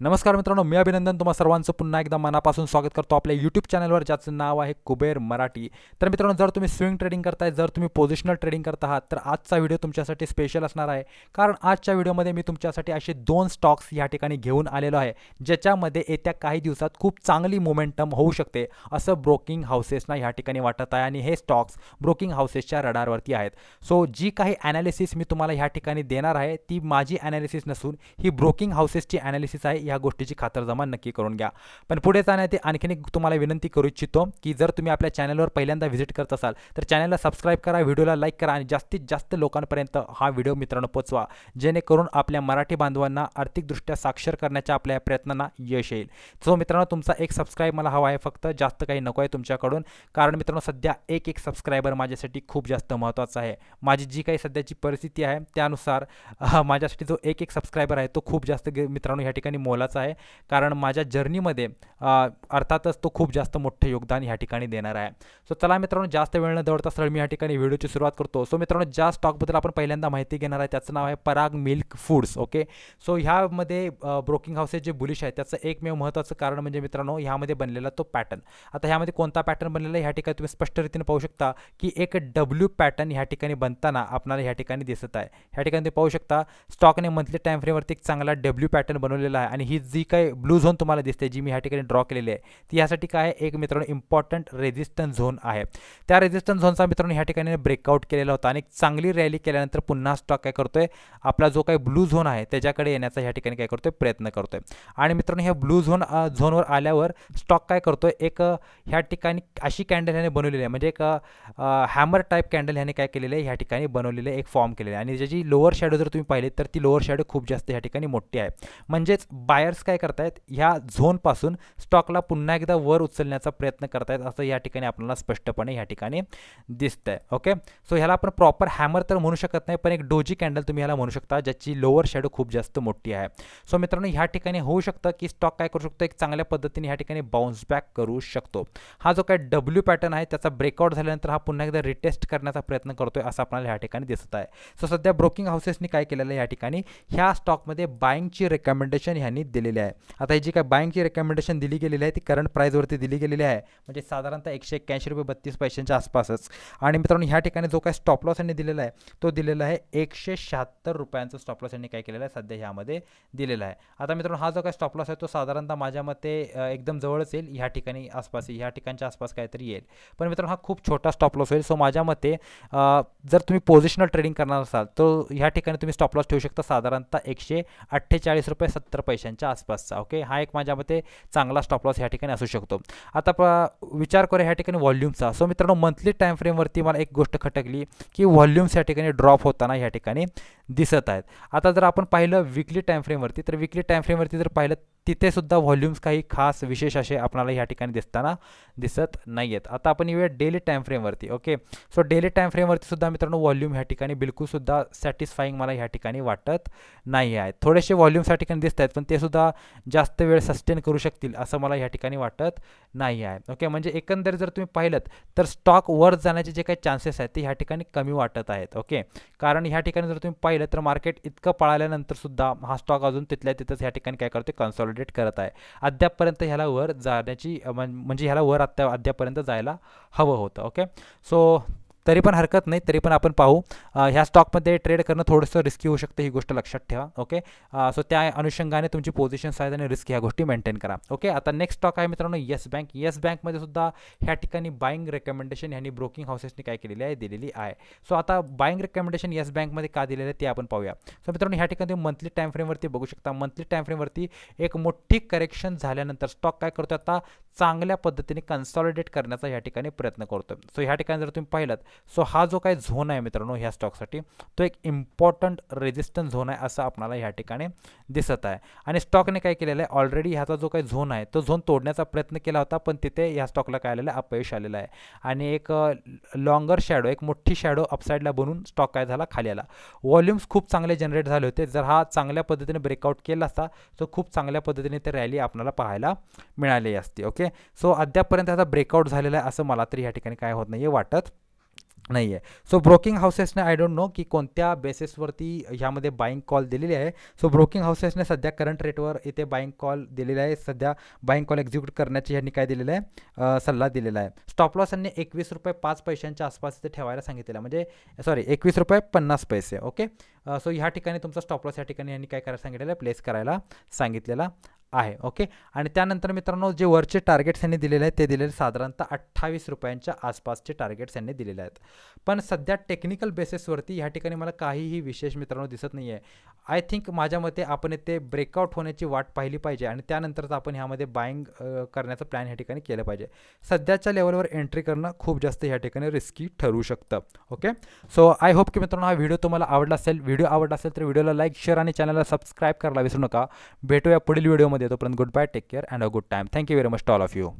नमस्कार मित्रांनो मी अभिनंदन. तुम्हा सर्वांचं पुन्हा एकदा मनापासून स्वागत करतो आपल्या यूट्यूब चॅनलवर ज्याचं नाव आहे कुबेर मराठी. तर मित्रांनो जर तुम्ही स्विंग ट्रेडिंग करताय जर तुम्ही पोझिशनल ट्रेडिंग करत आहात तर आजचा व्हिडिओ तुमच्यासाठी स्पेशल असणार आहे. कारण आजच्या व्हिडिओमध्ये मी तुमच्यासाठी असे दोन स्टॉक्स या ठिकाणी घेऊन आलेलो आहे ज्याच्यामध्ये येत्या काही दिवसात खूप चांगली मोमेंटम होऊ शकते असं ब्रोकिंग हाऊसेसना ह्या ठिकाणी वाटत आहे. आणि हे स्टॉक्स ब्रोकिंग हाऊसेसच्या रडारवरती आहेत. सो जी काही ॲनालिसिस मी तुम्हाला ह्या ठिकाणी देणार आहे ती माझी ॲनालिसिस नसून ही ब्रोकिंग हाऊसेसची ॲनालिसिस आहे ह्या गोष्टीची खातरजमा नक्की करून घ्या. पण पुढे जाण्याआधी आणखीन एक तुम्हाला विनंती करू इच्छितो की जर तुम्ही आपल्या चॅनलवर पहिल्यांदा व्हिजिट करत असाल तर चॅनलला सबस्क्राईब करा व्हिडिओला लाईक करा आणि जास्तीत जास्त लोकांपर्यंत हा व्हिडिओ मित्रांनो पोचवा जेणेकरून आपल्या मराठी बांधवांना आर्थिकदृष्ट्या साक्षर करण्याच्या आपल्या प्रयत्नांना यश येईल. सो मित्रांनो तुमचा एक सबस्क्राईब मला हवा आहे फक्त जास्त काही नको आहे तुमच्याकडून. कारण मित्रांनो सध्या एक एक सबस्क्रायबर माझ्यासाठी खूप जास्त महत्त्वाचा आहे. माझी जी काही सध्याची परिस्थिती आहे त्यानुसार माझ्यासाठी जो एक एक सबस्क्रायबर आहे तो खूप जास्त मित्रांनो ह्या ठिकाणी मोलाचा आहे. कारण माझ्या जर्नीमध्ये अर्थातच तो खूप जास्त मोठं योगदान ह्या ठिकाणी देणार आहे. सो चला मित्रांनो जास्त वेळ न दौडता सरळ मी ह्या ठिकाणी व्हिडिओची सुरुवात करतो. सो मित्रांनो ज्या स्टॉकबद्दल आपण पहिल्यांदा माहिती घेणार आहे त्याचं नाव आहे Parag milk foods okay so ह्यामध्ये ब्रोकिंग हाऊसेस जे बुलिश आहे त्याचं एकमेव महत्त्वाचं कारण म्हणजे मित्रांनो ह्यामध्ये बनलेला तो पॅटर्न आता ह्यामध्ये कोणता पॅटर्न बनलेला आहे ह्या ठिकाणी तुम्ही स्पष्ट रीतीने पाहू शकता की एक डब्ल्यू पॅटर्न ह्या ठिकाणी बनताना आपल्याला ह्या ठिकाणी दिसत आहे. ह्या ठिकाणी तुम्ही पाहू शकता स्टॉकने मंथली टाईम फ्रेमवरती एक चांगला डब्ल्यू पॅटर्न बनवलेला आहे आणि ही जी काही ब्लू झोन तुम्हाला दिसते जी मी ह्या ठिकाणी ड्रॉ केलेली आहे ती यासाठी काय आहे? एक मित्रांनो इम्पॉर्टंट रेजिस्टन्स झोन आहे. त्या रेजिस्टन्स झोनचा मित्रांनो ह्या ठिकाणी ब्रेकआउट केलेला होता आणि एक चांगली रॅली केल्यानंतर पुन्हा स्टॉक काय करतोय? आपला जो काही ब्लू झोन आहे त्याच्याकडे येण्याचा ह्या ठिकाणी काय करतोय? प्रयत्न करतोय. आणि मित्रांनो ह्या ब्लू झोन झोनवर आल्यावर स्टॉक काय करतोय? एक ह्या ठिकाणी अशी कॅन्डल ह्याने बनवलेली आहे. म्हणजे एक हॅमर टाईप कॅन्डल ह्याने काय केलेलं आहे? ह्या ठिकाणी बनवलेलं आहे एक फॉर्म केलेलं आहे. आणि ज्याची लोअर शॅडो जर तुम्ही पाहिली तर ती लोअर शॅडो खूप जास्त ह्या ठिकाणी मोठी आहे. म्हणजेच बायर्स काय करतायत? ह्या झोनपासून स्टॉकला पुन्हा एकदा वर उचलण्याचा प्रयत्न करतायत असं या ठिकाणी आपल्याला स्पष्टपणे ह्या ठिकाणी दिसतंय ओके सो ह्याला आपण प्रॉपर हॅमर तर म्हणू शकत नाही पण एक डोजी कॅन्डल तुम्ही ह्याला म्हणू शकता ज्याची लोअर शॅडो खूप जास्त मोठी आहे. सो मित्रांनो ह्या ठिकाणी होऊ शकतं की स्टॉक काय करू शकतो? एक चांगल्या पद्धतीने ह्या ठिकाणी बाउन्स बॅक करू शकतो. हा जो काय डब्ल्यू पॅटर्न आहे त्याचा ब्रेकआउट झाल्यानंतर हा पुन्हा एकदा रिटेस्ट करण्याचा प्रयत्न करतोय असं आपल्याला ह्या ठिकाणी दिसत आहे. सो सध्या ब्रोकिंग हाऊसेसनी काय केलेलं आहे या ठिकाणी? ह्या स्टॉकमध्ये बाईंगची रेकमेंडेशन ह्यांनी दिलेली आहे. आता ही जी काय बाईंगची रेकमेंडेशन दिली गेलेली आहे ती करंट प्राईजवरती दिली गेलेली आहे. म्हणजे साधारणतः एकशे एक्क्याऐंशी रुपये बत्तीस पैशांच्या आसपासच. आणि मित्रांनो ह्या ठिकाणी जो काय स्टॉप लॉस यांनी दिलेला आहे तो दिलेला आहे एकशे शहात्तर रुपयांचा स्टॉप लॉस यांनी काय केलेला आहे सध्या ह्यामध्ये दिलेला आहे. आता मित्रांनो हा जो काय स्टॉप लॉस आहे तो साधारणतः माझ्या मते एकदम जवळच येईल. ह्या ठिकाणी आसपास ह्या ठिकाणच्या आसपास काहीतरी येईल. पण मित्रांनो हा खूप छोटा स्टॉप लॉस होईल. सो माझ्या मते जर तुम्ही पोझिशनल ट्रेडिंग करणार असाल तर ह्या ठिकाणी तुम्ही स्टॉप लॉस ठेवू शकता साधारणतः एकशे अठ्ठेचाळीस रुपये सत्तर पैशांचे. यांच्या आसपासचा ओके हा एक माझ्या मते चांगला स्टॉप लॉस ह्या ठिकाणी असू शकतो. आता प विचार करूया ह्या ठिकाणी व्हॉल्यूमचा सो मित्रांनो मंथली टाईम फ्रेमवरती मला एक गोष्ट खटकली की व्हॉल्यूम्स या ठिकाणी ड्रॉप होताना ह्या ठिकाणी दिसत आहेत. आता जर आपण पाहिलं विकली टाईम फ्रेमवरती तर विकली टाईम फ्रेमवरती जर पाहिलं तिथे सुद्धा व्हॉल्यूम्स काही खास विशेष असे आपणाला ह्या ठिकाणी दिसताना दिसत नाही आहेत आता आपण येऊया डेली टाईम फ्रेमवरती ओके सो डेली टाईम फ्रेमवरती सुद्धा मित्रांनो व्हॉल्यूम ह्या ठिकाणी बिलकुलसुद्धा सॅटिस्फाईंग मला ह्या ठिकाणी वाटत नाही आहेत थोडेसे व्हॉल्यूम्स ह्या ठिकाणी दिसत आहेत पण ते सुद्धा जास्त वेळ सस्टेन करू शकतील असं मला ह्या ठिकाणी वाटत नाही आहे. ओके म्हणजे एकंदरीत जर तुम्ही पाहिलं तर स्टॉक वर जाण्याचे जे काही चान्सेस आहेत ते ह्या ठिकाणी कमी वाटत आहेत. ओके कारण ह्या ठिकाणी जर तुम्ही पाहिलं तर मार्केट इतकं पळाल्यानंतर सुद्धा हा स्टॉक अजून तिथल्या तिथंच ह्या ठिकाणी काय करतो कन्सॉलिडेट करत आहे. अद्यापपर्यंत ह्याला वर जाण्याची म्हणजे ह्याला वर अद्या अद्यापपर्यंत जायला हवं होतं ओके सो तरी पण हरकत नाही तरी पण आपण पाहू. ह्या स्टॉकमध्ये ट्रेड करणं थोडंसं रिस्की होऊ शकतं ही गोष्ट लक्षात ठेवा ओके सो त्या अनुषंगाने तुमची पोझिशन्स आहेत आणि रिस्क ह्या गोष्टी मेंटेन करा ओके आता नेक्स्ट स्टॉक आहे मित्रांनो येस बँक येस बँकमध्ये सुद्धा ह्या ठिकाणी बाईंग रेकमेंडेशन ह्यांनी ब्रोकिंग हाऊसेसनी काय केलेली आहे दिलेली आहे. सो आता बाईंग रेकमेंडेशन येस बँकमध्ये का दिलेलं आहे ते आपण पाहूया. सो मित्रांनो ह्या ठिकाणी तुम्ही मंथली टाईम फ्रेमवरती बघू शकता. मंथली टाईम फ्रेमवरती एक मोठी करेक्शन झाल्यानंतर स्टॉक काय करतो आता चांगल्या पद्धतीने कन्सॉलिडेट करण्याचा ह्या ठिकाणी प्रयत्न करतो सो ह्या ठिकाणी जर तुम्ही पाहिलं सो हा जो काही झोन आहे मित्रांनो ह्या स्टॉकसाठी तो एक इम्पॉर्टंट रेजिस्टन्स झोन आहे असं आपल्याला ह्या ठिकाणी दिसत आहे. आणि स्टॉकने काय केलेलं आहे? ऑलरेडी ह्याचा जो काही झोन आहे तो झोन तोडण्याचा प्रयत्न केला होता पण तिथे ह्या स्टॉकला काय आलेलं आहे? अपयश आलेलं आहे. आणि एक लॉंगर शॅडो एक मोठी शॅडो अपसाईडला बनून स्टॉक काय झाला? खाली आला. व्हॉल्यूम्स खूप चांगले जनरेट झाले होते. जर हा चांगल्या पद्धतीने ब्रेकआउट केला असता तर खूप चांगल्या पद्धतीने ते रॅली आपल्याला पाहायला मिळाली असती ओके सो अद्यापर्यंत ह्याचा ब्रेकआउट झालेला आहे असं मला तरी ह्या ठिकाणी काय होत नाही आहे वाटत. नाही आहे सो ब्रोकिंग हाऊसेसने आय डोंट नो की कोणत्या बेसिसवरती ह्यामध्ये बाईंग कॉल दिलेली आहे. सो ब्रोकिंग हाऊसेसने सध्या करंट रेटवर इथे बाईंग कॉल दिलेला आहे. सध्या बाईंग कॉल एक्झिक्यूट करण्याची ह्यांनी काय दिलेलं आहे? सल्ला दिलेला आहे. स्टॉप लॉस यांनी एकवीस रुपये पाच पैशांच्या आसपास इथे ठेवायला सांगितलेलं म्हणजे सॉरी एकवीस रुपये पन्नास पैसे ओके सो ह्या ठिकाणी तुमचा स्टॉप लॉस या ठिकाणी यांनी काय करायला सांगितलेलं आहे? प्लेस करायला सांगितलेला आहे ओके? आणि त्यानंतर मित्रांनो जे वरचे टार्गेट्स यांनी दिलेले आहेत ते दिलेले साधारणतः अठ्ठावीस रुपयांच्या आसपासचे टार्गेट्स यांनी दिलेले आहेत. पण सध्या टेक्निकल बेसिसवरती ह्या ठिकाणी मला काहीही विशेष मित्रांनो दिसत नाही आहे आय थिंक माझ्या मते आपण येथे ब्रेकआउट होण्याची वाट पाहिली पाहिजे आणि त्यानंतरच आपण ह्यामध्ये बाईंग करण्याचा प्लॅन ह्या ठिकाणी केलं पाहिजे. सध्याच्या लेवलवर एंट्री करणं खूप जास्त ह्या ठिकाणी रिस्की ठरू शकतं ओके? सो आय होप की मित्रांनो हा व्हिडिओ तुम्हाला आवडला असेल. व्हिडिओ आवडला असेल तर व्हिडिओला लाईक शेअर आणि चॅनलला सबस्क्राईब करायला विसरू नका. भेटूया पुढील व्हिडिओमध्ये Ajay Goodbye, take care, and a good time. Thank you very much to all of you.